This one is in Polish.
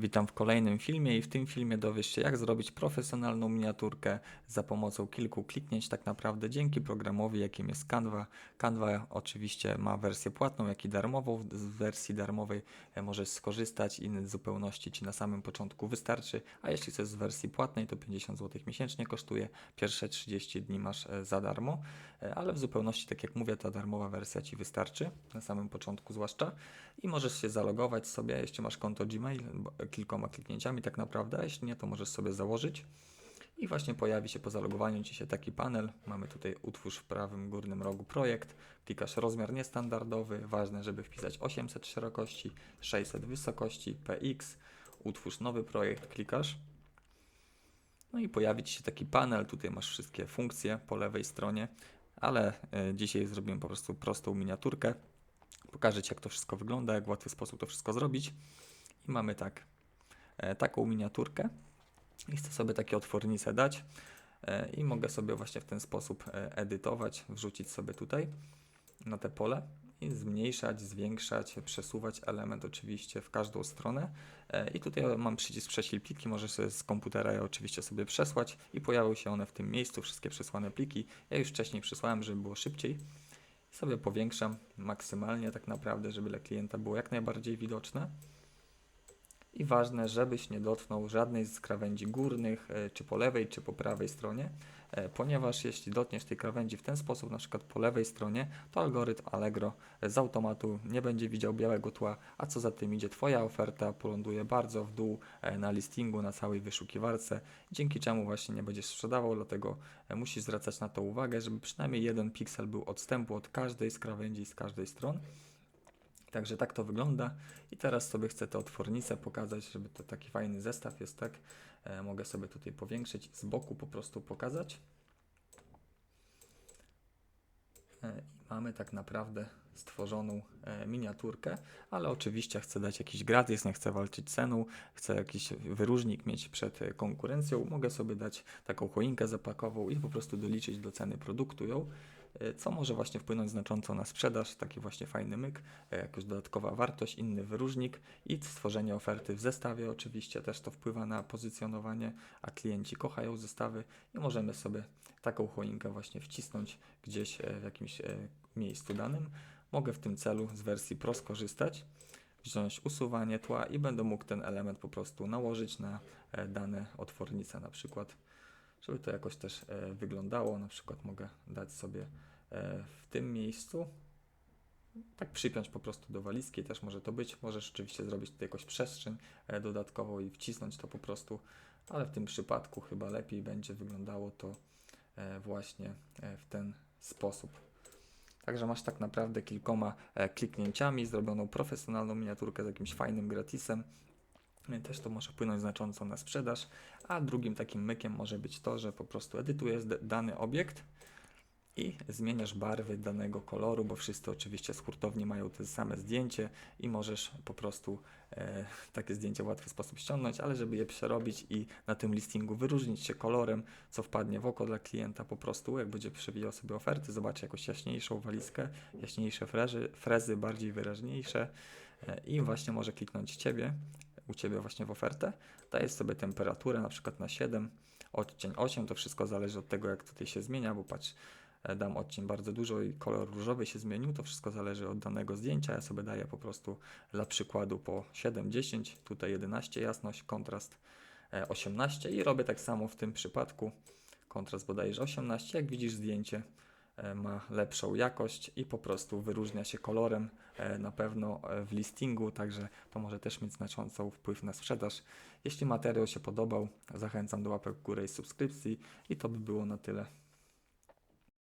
Witam w kolejnym filmie i w tym filmie dowiesz się jak zrobić profesjonalną miniaturkę za pomocą kilku kliknięć tak naprawdę dzięki programowi jakim jest Canva. Canva oczywiście ma wersję płatną jak i darmową. Z wersji darmowej e, możesz skorzystać i w zupełności Ci na samym początku wystarczy, a jeśli chcesz z wersji płatnej to 50 zł miesięcznie kosztuje. Pierwsze 30 dni masz e, za darmo, e, ale w zupełności tak jak mówię ta darmowa wersja Ci wystarczy na samym początku zwłaszcza i możesz się zalogować sobie, jeśli masz konto Gmail, kilkoma kliknięciami tak naprawdę, jeśli nie, to możesz sobie założyć. I właśnie pojawi się po zalogowaniu Ci się taki panel. Mamy tutaj utwórz w prawym górnym rogu projekt. Klikasz rozmiar niestandardowy. Ważne, żeby wpisać 800 szerokości, 600 wysokości, PX. Utwórz nowy projekt, klikasz. No i pojawi Ci się taki panel. Tutaj masz wszystkie funkcje po lewej stronie, ale e, dzisiaj zrobimy po prostu prostą miniaturkę. Pokażę Ci, jak to wszystko wygląda, jak w łatwy sposób to wszystko zrobić. I mamy tak, taką miniaturkę. I chcę sobie takie otwornice dać. E, I mogę sobie właśnie w ten sposób e, edytować, wrzucić sobie tutaj na te pole i zmniejszać, zwiększać, przesuwać element oczywiście w każdą stronę. E, I tutaj mam przycisk prześlij pliki, możesz sobie z komputera je oczywiście sobie przesłać i pojawią się one w tym miejscu, wszystkie przesłane pliki. Ja już wcześniej przesłałem, żeby było szybciej. Sobie powiększam maksymalnie tak naprawdę, żeby dla klienta było jak najbardziej widoczne. I ważne, żebyś nie dotknął żadnej z krawędzi górnych, e, czy po lewej, czy po prawej stronie, e, ponieważ jeśli dotkniesz tej krawędzi w ten sposób, na przykład po lewej stronie, to algorytm Allegro z automatu nie będzie widział białego tła, a co za tym idzie, Twoja oferta poląduje bardzo w dół e, na listingu, na całej wyszukiwarce, dzięki czemu właśnie nie będziesz sprzedawał, dlatego musisz zwracać na to uwagę, żeby przynajmniej jeden piksel był odstępu od każdej z krawędzi, z każdej strony. Także tak to wygląda. I teraz sobie chcę te otwornice pokazać, żeby to taki fajny zestaw jest, tak? E, mogę sobie tutaj powiększyć, z boku po prostu pokazać. E, mamy tak naprawdę stworzoną e, miniaturkę, ale oczywiście chcę dać jakiś gratis, nie chcę walczyć ceną, chcę jakiś wyróżnik mieć przed e, konkurencją. Mogę sobie dać taką choinkę zapakową i po prostu doliczyć do ceny produktu ją co może właśnie wpłynąć znacząco na sprzedaż, taki właśnie fajny myk, e, jakaś dodatkowa wartość, inny wyróżnik i stworzenie oferty w zestawie oczywiście też to wpływa na pozycjonowanie, a klienci kochają zestawy i możemy sobie taką choinkę właśnie wcisnąć gdzieś e, w jakimś e, miejscu danym. Mogę w tym celu z wersji Pro skorzystać, wziąć usuwanie tła i będę mógł ten element po prostu nałożyć na e, dane otwornice na przykład żeby to jakoś też e, wyglądało. Na przykład mogę dać sobie e, w tym miejscu, tak przypiąć po prostu do walizki, też może to być. Możesz oczywiście zrobić tutaj jakąś przestrzeń e, dodatkową i wcisnąć to po prostu, ale w tym przypadku chyba lepiej będzie wyglądało to właśnie w ten sposób. Także masz tak naprawdę kilkoma kliknięciami zrobioną profesjonalną miniaturkę z jakimś fajnym gratisem. Też to może wpłynąć znacząco na sprzedaż, a drugim takim mykiem może być to, że po prostu edytujesz dany obiekt i zmieniasz barwy danego koloru, bo wszyscy oczywiście z hurtowni mają te same zdjęcie i możesz po prostu e, takie zdjęcie w łatwy sposób ściągnąć, ale żeby je przerobić i na tym listingu wyróżnić się kolorem, co wpadnie w oko dla klienta po prostu, jak będzie przewijał sobie oferty, zobaczy jakąś jaśniejszą walizkę, jaśniejsze frezy, frezy bardziej wyraźniejsze e, i właśnie może kliknąć Ciebie, u Ciebie właśnie w ofertę, dajesz sobie temperaturę na przykład na 7, odcień 8, to wszystko zależy od tego jak tutaj się zmienia, bo patrz, e, dam odcień bardzo dużo i kolor różowy się zmienił, to wszystko zależy od danego zdjęcia. Ja sobie daję po prostu dla przykładu po 7, 10, tutaj 11 jasność, kontrast e, 18 i robię tak samo w tym przypadku. Kontrast bodajże 18, jak widzisz zdjęcie e, ma lepszą jakość i po prostu wyróżnia się kolorem e, na pewno e, w listingu, także to może też mieć znaczący wpływ na sprzedaż. Jeśli materiał się podobał, zachęcam do łapek w górę i subskrypcji i to by było na tyle.